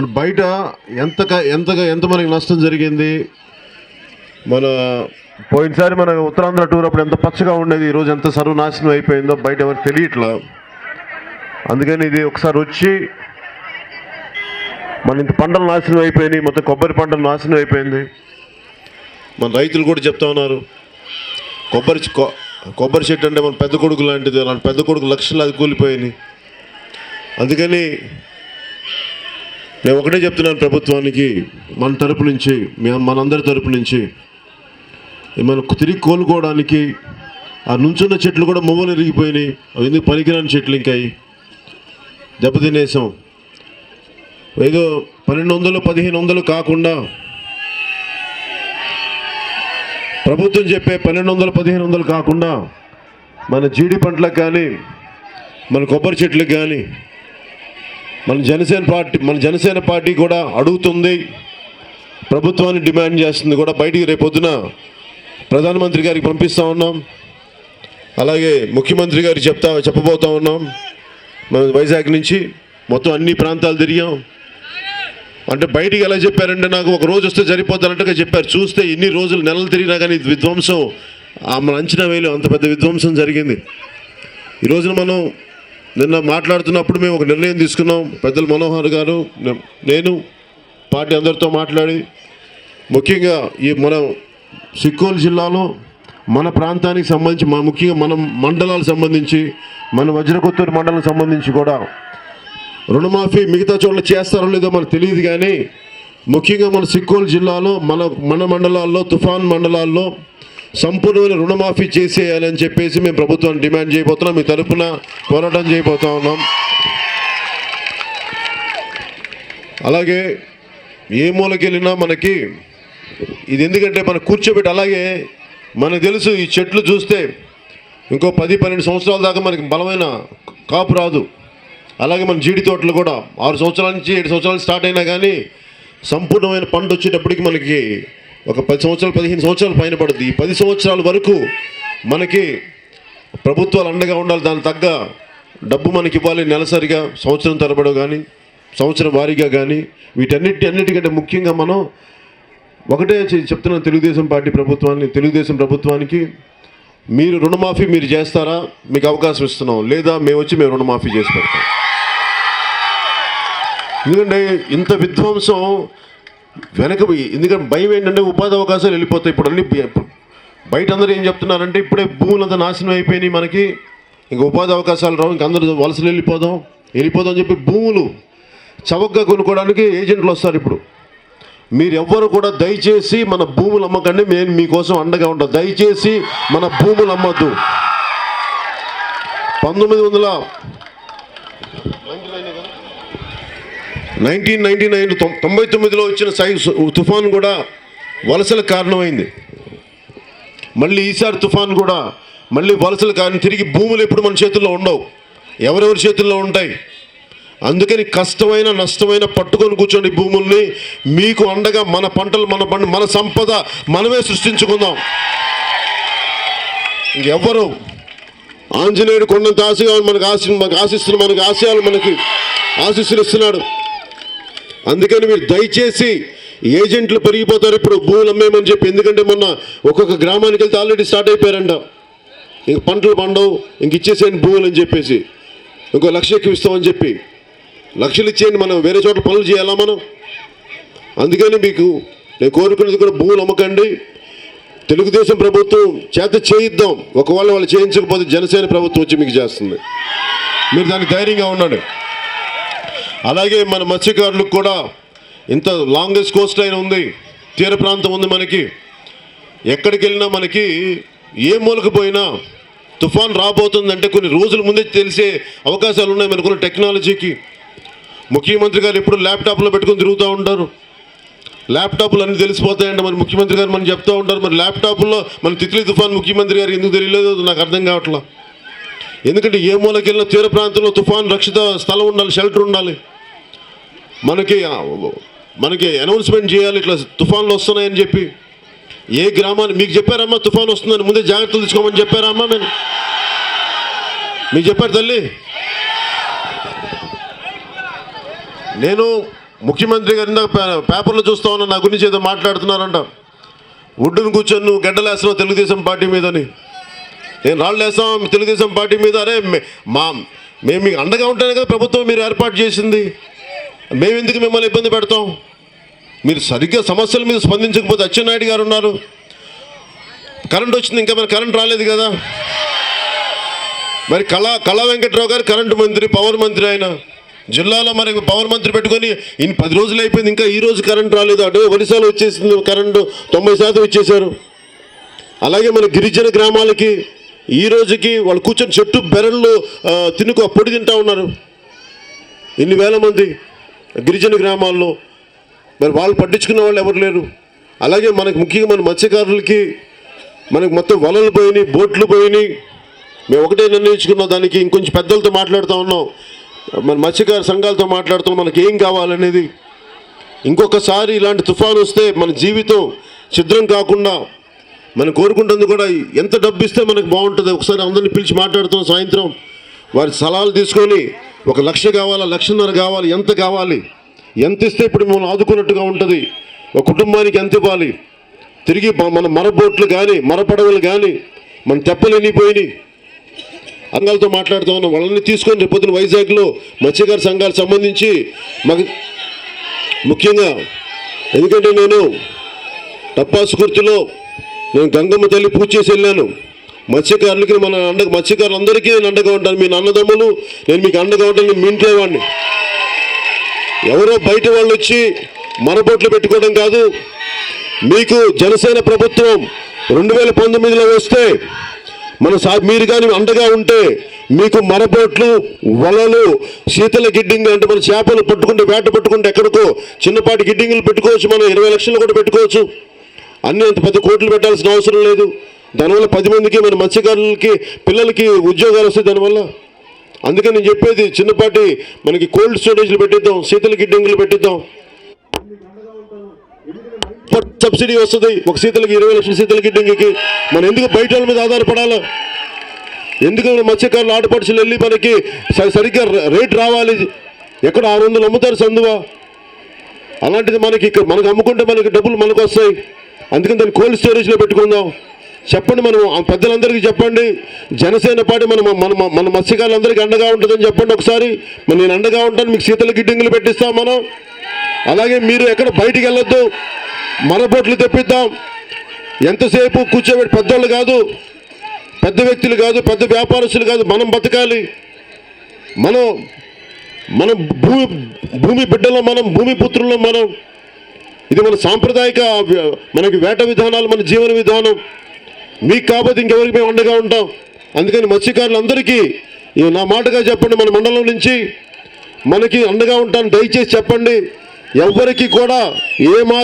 And బయట ఎంతగా ఎంతగా ఎంత మనకి నష్టం జరిగింది? మన పోయినసారి మన ఉత్తరాంధ్ర టూర్ అప్పుడు ఎంత పచ్చగా ఉండేది ఈరోజు ఎంత సర్వనాశనం అయిపోయిందో బయట ఎవరు తెలియట్లా? అందుకని ఇది ఒకసారి వచ్చి మన ఇంత పంటలు నాశనం అయిపోయినాయి మొత్తం కొబ్బరి పంటలు నాశనం అయిపోయింది. మన రైతులు కూడా చెప్తా ఉన్నారు కొబ్బరి చె- కొబ్బరి చెట్టు అంటే మన పెద్ద కొడుకు లాంటిది అలాంటి పెద్ద కొడుకు లక్షలు అది కూలిపోయినాయి. అందుకని నేను ఒకటే చెప్తున్నాను ప్రభుత్వానికి మన తరపు నుంచి మనందరి తరపు నుంచి. మనకు తిరిగి కోలుకోవడానికి ఆ నుంచున్న చెట్లు కూడా మొమ్మలు ఎరిగిపోయినాయి అవి ఎందుకు పనికిరాని చెట్లు ఇంకాయి దెబ్బతినేసాం. ఏదో పన్నెండు వందలు పదిహేను వందలు కాకుండా ప్రభుత్వం చెప్పే పన్నెండు వందలు పదిహేను వందలు కాకుండా మన జీడి పంటలకు కానీ మన కొబ్బరి చెట్లకు కానీ మన జనసేన పార్టీ మన జనసేన పార్టీ కూడా అడుగుతుంది. ప్రభుత్వాన్ని డిమాండ్ చేస్తుంది కూడా. బయటికి రేపొద్దున ప్రధానమంత్రి గారికి పంపిస్తూ ఉన్నాం. అలాగే ముఖ్యమంత్రి గారికి చెప్తా చెప్పబోతా ఉన్నాం. మన వైజాగ్ నుంచి మొత్తం అన్ని ప్రాంతాలు తిరిగాం. అంటే బయటికి ఎలా చెప్పారంటే నాకు ఒక రోజు వస్తే సరిపోద్ది చెప్పారు. చూస్తే ఇన్ని రోజులు నెలలు తిరిగినా కానీ ఇది విధ్వంసం. ఆ మన అంచనా వేలు అంత పెద్ద విధ్వంసం జరిగింది. ఈ రోజున మనం నిన్న మాట్లాడుతున్నప్పుడు మేము ఒక నిర్ణయం తీసుకున్నాం. పెద్దలు మనోహర్ గారు నేను పార్టీ అందరితో మాట్లాడి ముఖ్యంగా ఈ మన సిక్కోలు జిల్లాలో మన ప్రాంతానికి సంబంధించి మన ముఖ్యంగా మన మండలాలకు సంబంధించి మన వజ్రకొత్తూరు మండలం సంబంధించి కూడా రుణమాఫీ మిగతా చోట్ల చేస్తారో లేదో మనకు తెలియదు కానీ ముఖ్యంగా మన సిక్కోలు జిల్లాలో మన మన మండలాల్లో తుఫాన్ మండలాల్లో సంపూర్ణమైన రుణమాఫీ చేసేయాలని చెప్పేసి మేము ప్రభుత్వాన్ని డిమాండ్ చేయబోతున్నాం. మీ తరఫున పోరాటం చేయబోతా ఉన్నాం. అలాగే ఏ మూలకెళ్ళినా మనకి ఇది ఎందుకంటే మనం కూర్చోబెట్టి అలాగే మనకు తెలుసు ఈ చెట్లు చూస్తే ఇంకో పది పన్నెండు సంవత్సరాల దాకా మనకి బలమైన కాపు రాదు. అలాగే మన జీడి తోటలు కూడా ఆరు సంవత్సరాల నుంచి ఏడు సంవత్సరాలు స్టార్ట్ అయినా కానీ సంపూర్ణమైన పంట వచ్చేటప్పటికి మనకి ఒక పది సంవత్సరాలు పదిహేను సంవత్సరాలు పైన పడుతుంది ఈ పది సంవత్సరాల వరకు మనకి ప్రభుత్వాలు అండగా ఉండాలి దాని తగ్గ డబ్బు మనకి ఇవ్వాలి నెలసరిగా సంవత్సరం తరబడి కానీ సంవత్సరం వారీగా కానీ వీటన్నిటి అన్నిటికంటే ముఖ్యంగా మనం ఒకటే చెప్తున్న తెలుగుదేశం పార్టీ ప్రభుత్వాన్ని తెలుగుదేశం ప్రభుత్వానికి మీరు రుణమాఫీ మీరు చేస్తారా? మీకు అవకాశం ఇస్తున్నాం. లేదా మేము వచ్చి మేము రుణమాఫీ చేసి పెడతాం. ఎందుకంటే ఇంత విధ్వంసం వెనక ఎందుకంటే భయం ఏంటంటే ఉపాధి అవకాశాలు వెళ్ళిపోతాయి ఇప్పుడు అన్ని బయట అందరూ ఏం చెప్తున్నారంటే ఇప్పుడే భూములు అంతా నాశనం అయిపోయినాయి మనకి. ఇంక ఉపాధి అవకాశాలు రావు ఇంక అందరూ వలసలు వెళ్ళిపోదాం వెళ్ళిపోదాం అని చెప్పి భూములు చవకగా కొనుక్కోవడానికి ఏజెంట్లు వస్తారు ఇప్పుడు. మీరు ఎవ్వరు కూడా దయచేసి మన భూములు అమ్మకండి మేము మీకోసం అండగా ఉంటాం. దయచేసి మన భూములు అమ్మద్దు. పంతొమ్మిది వందల నైన్టీన్ నైన్టీ నైన్ తొంభై తొమ్మిదిలో వచ్చిన సై తుఫాన్ కూడా వలసలకు కారణమైంది. మళ్ళీ ఈసారి తుఫాన్ కూడా మళ్ళీ వలసలు కానీ తిరిగి భూములు ఎప్పుడు మన చేతుల్లో ఉండవు. ఎవరెవరి చేతుల్లో ఉంటాయి? అందుకని కష్టమైన నష్టమైన పట్టుకొని కూర్చోండి భూముల్ని. మీకు అండగా మన పంటలు మన పంట మన సంపద మనమే సృష్టించుకుందాం. ఇంకెవ్వరు? ఆంజనేయుడు కొండంత ఆశగా మనకు ఆశ మనకు ఆశిస్తున్న మనకు ఆశయాలు మనకి ఆశీస్సులు ఇస్తున్నాడు. అందుకని మీరు దయచేసి ఏజెంట్లు పెరిగిపోతారు. ఇప్పుడు భూములు అమ్మేమని చెప్పి ఎందుకంటే మొన్న ఒక్కొక్క గ్రామానికి వెళ్తే ఆల్రెడీ స్టార్ట్ అయిపోయారంట. ఇంక పంటలు పండవు ఇంక ఇచ్చేసేయండి భూములు అని చెప్పేసి. ఇంకో లక్ష ఎక్కువ ఇస్తామని చెప్పి. లక్షలు ఇచ్చేయండి మనం వేరే చోట్ల పనులు చేయాలా మనం? అందుకని మీకు నేను కోరుకునేది కూడా భూములు అమ్మకండి. తెలుగుదేశం ప్రభుత్వం చేత చేయిద్దాం. ఒకవేళ వాళ్ళు చేయించకపోతే జనసేన ప్రభుత్వం వచ్చి మీకు చేస్తుంది. మీరు దానికి ధైర్యంగా ఉన్నాడు అలాగే మన మత్స్యకారులకు కూడా ఇంత లాంగెస్ట్ కోస్ట్ లైన్ ఉంది. తీర ప్రాంతం ఉంది మనకి. ఎక్కడికి వెళ్ళినా మనకి ఏ మూలకు పోయినా తుఫాన్ రాబోతుందంటే కొన్ని రోజుల ముందే తెలిసే అవకాశాలు ఉన్నాయి మనకున్న టెక్నాలజీకి. ముఖ్యమంత్రి గారు ఎప్పుడు ల్యాప్టాప్లో పెట్టుకొని తిరుగుతూ ఉంటారు. ల్యాప్టాప్లు అన్నీ తెలిసిపోతాయంటే మరి ముఖ్యమంత్రి గారు మనం చెప్తూ ఉంటారు. మరి ల్యాప్టాప్లో మన తిత్లీ తుఫాన్ ముఖ్యమంత్రి గారు ఎందుకు తెలియలేదు? నాకు అర్థం కావట్లేదు ఎందుకంటే ఏ మూలకెళ్ళిన తీర ప్రాంతంలో తుఫాన్ రక్షిత స్థలం ఉండాలి షెల్టర్ ఉండాలి. మనకి మనకి అనౌన్స్మెంట్ చేయాలి ఇట్లా తుఫాన్లు వస్తున్నాయని చెప్పి. ఏ గ్రామాన్ని మీకు చెప్పారమ్మా తుఫాన్ వస్తుందని ముందే జాగ్రత్తలు తీసుకోమని చెప్పారమ్మా మేము మీకు చెప్పారు తల్లి? నేను ముఖ్యమంత్రి గారి పే- పేపర్లో చూస్తా ఉన్నా నా గురించి ఏదో మాట్లాడుతున్నారంట. ఒడ్డును కూర్చొని నువ్వు గడ్డలేస్తున్నావు తెలుగుదేశం పార్టీ మీదని. నేను రాళ్ళు తెలుగుదేశం పార్టీ మీద అరే మా మేము మీకు అండగా ఉంటేనే కదా ప్రభుత్వం మీరు ఏర్పాటు చేసింది. మేము ఎందుకు మిమ్మల్ని ఇబ్బంది పెడతాం? మీరు సరిగ్గా సమస్యల మీద స్పందించకపోతే అచ్చెన్నాయుడు గారు ఉన్నారు. కరెంట్ వచ్చింది ఇంకా మరి కరెంట్ రాలేదు కదా. మరి కళా కళా వెంకట్రావు గారు కరెంటు మంత్రి పవర్ మంత్రి ఆయన. జిల్లాలో మరి పవర్ మంత్రి పెట్టుకొని ఇన్ని పది రోజులు అయిపోయింది ఇంకా ఈ రోజు కరెంట్ రాలేదు. అటు ఒరిస్సాలో వచ్చేసింది కరెంటు తొంభై శాతం ఇచ్చేశారు. అలాగే మన గిరిజన గ్రామాలకి ఈ రోజుకి వాళ్ళు కూర్చొని చెట్టు బెరళ్ళు ఆ, తినుకో పొడి తింటా ఉన్నారు. ఇన్ని వేల మంది గిరిజన గ్రామాల్లో. మరి వాళ్ళు పట్టించుకున్న వాళ్ళు ఎవరు లేరు? అలాగే మనకు ముఖ్యంగా మన మత్స్యకారులకి మనకు మొత్తం వలలు పోయినాయి బోట్లు పోయినాయి. మేము ఒకటే నిర్ణయించుకున్నాం దానికి ఇంకొంచెం పెద్దలతో మాట్లాడుతూ ఉన్నాం. మన మత్స్యకార సంఘాలతో మాట్లాడుతూ మనకి ఏం కావాలనేది. ఇంకొకసారి ఇలాంటి తుఫాను వస్తే మన జీవితం ఛిద్రం కాకుండా మనం కోరుకుంటుంది కూడా ఎంత డబ్బు ఇస్తే మనకు బాగుంటుంది. ఒకసారి అందరిని పిలిచి మాట్లాడుతాం సాయంత్రం. వారి సలహాలు తీసుకొని ఒక లక్ష కావాలా లక్షన్నర కావాలి ఎంత కావాలి ఎంత ఇస్తే ఇప్పుడు మనం ఆదుకున్నట్టుగా ఉంటుంది. ఒక కుటుంబానికి ఎంత ఇవ్వాలి? తిరిగి మన- మరబోట్లు కానీ మరపడవలు కానీ మన తెప్పలు అంగాలతో మాట్లాడుతూ ఉన్నాం. వాళ్ళని తీసుకొని రేపొద్దున వైజాగ్లో మత్స్యకార సంఘాలకు సంబంధించి మాకు ముఖ్యంగా ఎందుకంటే నేను టప్పాసుకుర్తిలో నేను గంగమ్మ తల్లి పూజ చేసి వెళ్ళాను. మత్స్యకారులకి మన అండ మత్స్యకారులందరికీ నేను అండగా ఉంటాను. మీ అన్నదమ్ములు నేను మీకు అండగా ఉంటాను. మీ ఇంట్లో వాడిని. ఎవరో బయట వాళ్ళు వచ్చి మరబొట్లు పెట్టుకోవడం కాదు. మీకు జనసేన ప్రభుత్వం రెండు వేల పంతొమ్మిదిలో వస్తే మన సా మీరు కానీ అండగా ఉంటే మీకు మరబోట్లు వలలు శీతల గిడ్డింగ్ అంటే మన చేపలు పట్టుకుంటే వేట పట్టుకుంటే ఎక్కడికో చిన్నపాటి గిడ్డింగులు పెట్టుకోవచ్చు. మనం ఇరవై లక్షలు కూడా పెట్టుకోవచ్చు. అన్ని అంత పెద్ద కోట్లు పెట్టాల్సిన అవసరం లేదు. దానివల్ల పది మందికి మన మత్స్యకారులకి పిల్లలకి ఉద్యోగాలు వస్తాయి దానివల్ల అందుకే నేను చెప్పేది చిన్నపాటి మనకి కోల్డ్ స్టోరేజ్లు పెట్టిద్దాం శీతల గిడ్డంగులు పెట్టిద్దాం. సబ్సిడీ వస్తుంది. ఒక శీతలకి ఇరవై లక్షల శీతల గిడ్డంగికి. మనం ఎందుకు బయట మీద ఆధారపడాలి? ఎందుకు మత్స్యకారులు ఆడపడుచులు వెళ్ళి మనకి సరిగ్గా రేట్ రావాలి? ఎక్కడ ఆరు వందలు అమ్ముతారు సందువా? అలాంటిది మనకి ఇక్కడ మనకు అమ్ముకుంటే మనకి డబ్బులు మనకు వస్తాయి. అందుకని దాన్ని కోల్డ్ స్టోరేజ్లో పెట్టుకుందాం. చెప్పండి మనం ఆ పెద్దలందరికీ చెప్పండి. జనసేన పార్టీ మన మన మన మత్స్యకారులందరికీ అండగా ఉంటుందని చెప్పండి ఒకసారి. మరి నేను అండగా ఉంటాను మీకు శీతల గిడ్డింగులు పెట్టిస్తాం మనం. అలాగే మీరు ఎక్కడ బయటికి వెళ్ళొద్దు. మన బోట్లు తెప్పిద్దాం. ఎంతసేపు కూర్చోబెట్టి పెద్దోళ్ళు కాదు పెద్ద వ్యక్తులు కాదు పెద్ద వ్యాపారస్తులు కాదు మనం బతకాలి. మనం మనం భూమి భూమి బిడ్డలో మనం భూమి పుత్రుల్లో మనం ఇది మన సాంప్రదాయక మనకి వేట విధానాలు మన జీవన విధానం. మీకు కాకపోతే ఇంకెవరికి మేము అండగా ఉంటాం. అందుకని మత్స్యకారులందరికీ నా మాటగా చెప్పండి మన మండలం నుంచి. మనకి అండగా ఉంటాను దయచేసి చెప్పండి. ఎవ్వరికి కూడా ఏ మా